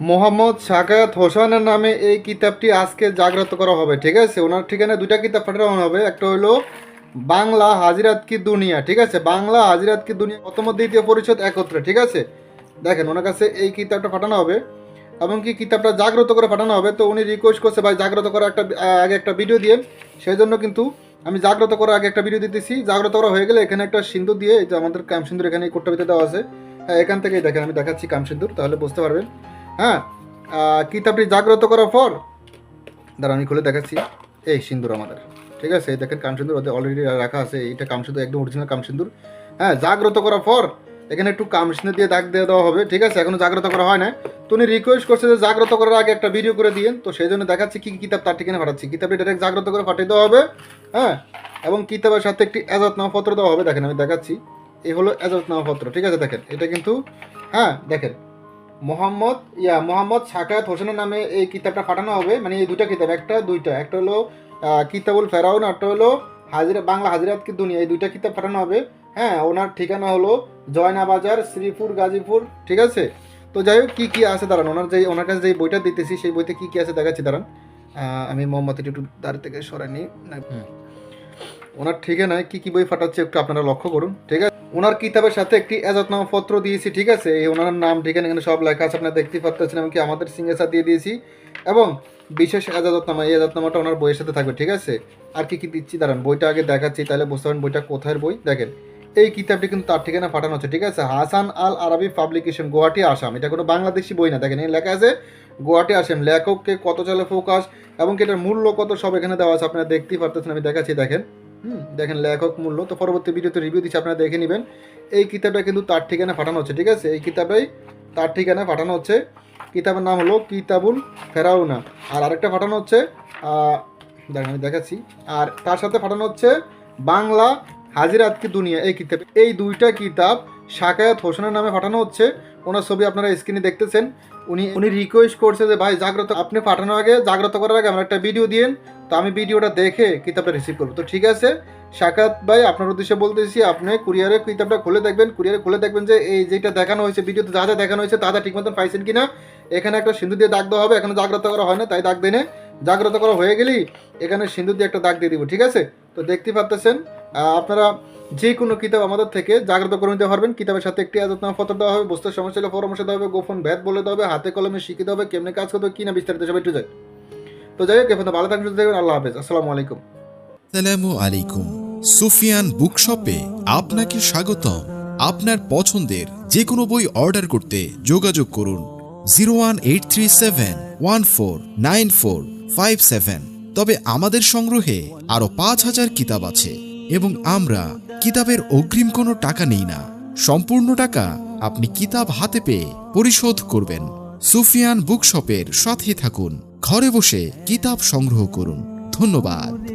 মোহাম্মদ সাকায়াত হোসেনের নামে এই কিতাবটি আজকে জাগ্রত করা হবে, ঠিক আছে? ওনার ঠিকানায় দুইটা কিতাব পাঠানো হবে, একটা হলো বাংলা হাজিরাত কি দুনিয়া, ঠিক আছে? বাংলা হাজিরাত কি দুনিয়া, প্রথম দ্বিতীয় পরিষদ একত্রে, ঠিক আছে? দেখেন, ওনার কাছে এই কিতাবটা পাঠানো হবে এমনকি কিতাবটা জাগ্রত করে পাঠানো হবে, তো উনি রিকোয়েস্ট করছে, ভাই, জাগ্রত করা একটা আগে একটা ভিডিও দিয়ে। সেই জন্য কিন্তু আমি জাগ্রত করার আগে একটা ভিডিও দিতেছি। জাগ্রত করা হয়ে গেলে এখানে একটা সিন্দুর দিয়ে, এই যে আমাদের কাম সিন্দুর এখানে কোটটা ভিতরে দেওয়া আছে হ্যাঁ এখান থেকেই দেখেন, আমি দেখাচ্ছি কাম সিন্দুর তাহলে বুঝতে পারবেন। হ্যাঁ কিতাবটি জাগ্রত করার পর দাঁড়া আমি খুলে দেখাচ্ছি। এই সিন্দুর আমাদের, ঠিক আছে? দেখেন কাম সিন্দুর অলরেডি রাখা আছে। এইটা কাম সিন্দুর, একদম অরিজিনাল কাম সিন্দুর। হ্যাঁ জাগ্রত করার পর, এখানে একটু কাম সিন্দুর দিয়ে দাগ দিয়ে দেওয়া হবে, ঠিক আছে? এখনও জাগ্রত করা হয় না তো উনি রিকোয়েস্ট করছে যে জাগ্রত করার আগে একটা ভিডিও করে দিয়েন। তো সেই জন্য দেখাচ্ছি কী কি কিতাব তার ঠিকানা পাঠাচ্ছি। কিতাবটি ডাইরেক্ট জাগ্রত করে পাঠিয়ে দেওয়া হবে হ্যাঁ? এবং কিতাবের সাথে একটি এজাতনামা পত্র দেওয়া হবে। দেখেন, আমি দেখাচ্ছি। এই হলো এজাতনামা পত্র ঠিক আছে? দেখেন, এটা কিন্তু হ্যাঁ দেখেন। মোহাম্মদ ইয়া মোহাম্মদ সাকায়াত হোসেনের নামে এই কিতাবটা পাঠানো হবে। মানে এই দুইটা কিতাব একটা দুইটা। একটা হলো কিতাবুল ফেরাউন একটা হলো হাজিরা বাংলা হাজিরাত কি দুনিয়া। এই দুইটা কিতাব পাঠানো হবে। হ্যাঁ ওনার ঠিকানা হলো জয়না বাজার শ্রীপুর গাজীপুর ঠিক আছে? তো যাই হোক কী কী আছে দাঁড়ান। ওনার যে ওনার কাছে যে বইটা দিতেছি সেই বইতে কী কী আছে দেখাচ্ছি দাঁড়ান। আমি মোহাম্মদ একটু দাঁড় থেকে সরাই নিই। ওনার ঠিকানায় কী কী বই ফাটাচ্ছে একটু আপনারা লক্ষ্য করুন ঠিক আছে? ওনার কিতাবের সাথে একটি এজাতনামা পত্র দিয়েছি, ঠিক আছে? এই ওনার নাম, ঠিকানা, এখানে সব লেখা আছে, আপনারা দেখতেই পাচ্ছেন এমনকি আমাদের সিঙ্গেসার দিয়ে দিয়েছি। এবং বিশেষ এজাজতনামা, এই এজাজতনামাটা ওনার বইয়ের সাথে থাকবে, ঠিক আছে? আর কি কি দিচ্ছি, দাঁড়ান, বইটা আগে দেখাচ্ছি, তাহলে বুঝতে পারেন বইটা কোথায় বই? দেখেন, এই কিতাবটি কিন্তু তার ঠিকানা পাঠানো হচ্ছে ঠিক আছে? হাসান আল আরবি পাবলিকেশন, গুয়াহাটি, আসাম। এটা কোনো বাংলাদেশি বই না, দেখেন এই লেখা আছে, গুয়াহাটি, আসাম। লেখককে কত চলে ফোকাস, এবং কি এটার মূল্য কত, সব এখানে দেওয়া আছে, আপনারা দেখতেই পারতেছেন, আমি দেখাচ্ছি, দেখেন। হুম, দেখেন লেখক মূল্য। তো পরবর্তী ভিডিওতে রিভিউ দিচ্ছি, আপনারা দেখে নেবেন। এই কিতাবটা কিন্তু তার ঠিকানা পাঠানো হচ্ছে, ঠিক আছে? এই কিতাবটাই তার ঠিকানা পাঠানো হচ্ছে। কিতাবের নাম হলো কিতাবুল ফেরাউনা। আর আরেকটা পাঠানো হচ্ছে দাঁড়ান আমি দেখাচ্ছি। আর তার সাথে পাঠানো হচ্ছে, বাংলা হাজিরাত কি দুনিয়া, এই কিতাব। এই দুইটা কিতাব শাকায়াত হোসেনের নামে পাঠানো হচ্ছে। ওনার ছবি আপনারা স্ক্রিনে দেখতেছেন। উনি উনি রিকোয়েস্ট করছে যে, ভাই, জাগ্রত আপনি পাঠানোর আগে, জাগ্রত করার আগে আমার একটা ভিডিও দিয়েন। তো আমি ভিডিওটা দেখে কিতাবটা রিসিভ করব। তো ঠিক আছে শাকাত ভাই, আপনার উদ্দেশ্যে বলতেছি, আপনি কুরিয়ারে কিতাবটা খুলে দেখবেন, কুরিয়ারে খুলে দেখবেন যে এই যেটা দেখানো হয়েছে, ভিডিওতে যা যা দেখানো হয়েছে, তা ঠিক মতন পাইছেন কিনা। এখানে একটা সিন্ধু দিয়ে দাগ দেওয়া হবে, এখানে জাগ্রত করা হয় না, তাই দাগ দেনে জাগ্রত করা হয়ে গেলেই এখানে সিন্ধু দিয়ে একটা দাগ দিয়ে দিব, ঠিক আছে? তো দেখতে পাচ্তেছেন আপনারা যে কোনো কিতাব আমাদের থেকে জাগ্রত করে নিতে পারবেন। কিতাবের সাথে একটি আজতনামা পত্র দেওয়া হবে বুঝতে সমস্যা হলে পরামর্শ দেওয়া হবে, গোপন ভেদ বলে দেওয়া হবে, হাতে কলমে শিখিতে হবে, কেমনে কাজ করতে হবে, কি না বিস্তারিত সবাই একটু যায় তো যাই হোক এখন ভালো থাকবেন, সুস্থ থাকবেন, আল্লাহ হাফেজ। আসসালামু আলাইকুম। আসসালামু আলাইকুম। সুফিয়ান বুকশপে আপনাকে স্বাগতম। আপনার পছন্দের যে কোনো বই অর্ডার করতে যোগাযোগ করুন। Zero one eight three seven one four nine four five seven. তবে আমাদের সংগ্রহে আরও পাঁচ হাজার কিতাব আছে এবং আমরা কিতাবের অগ্রিম কোনো টাকা নেই না। সম্পূর্ণ টাকা আপনি কিতাব হাতে পেয়ে পরিশোধ করবেন। সুফিয়ান বুকশপের সাথে থাকুন। ঘরে বসে কিতাব সংগ্রহ করুন। ধন্যবাদ।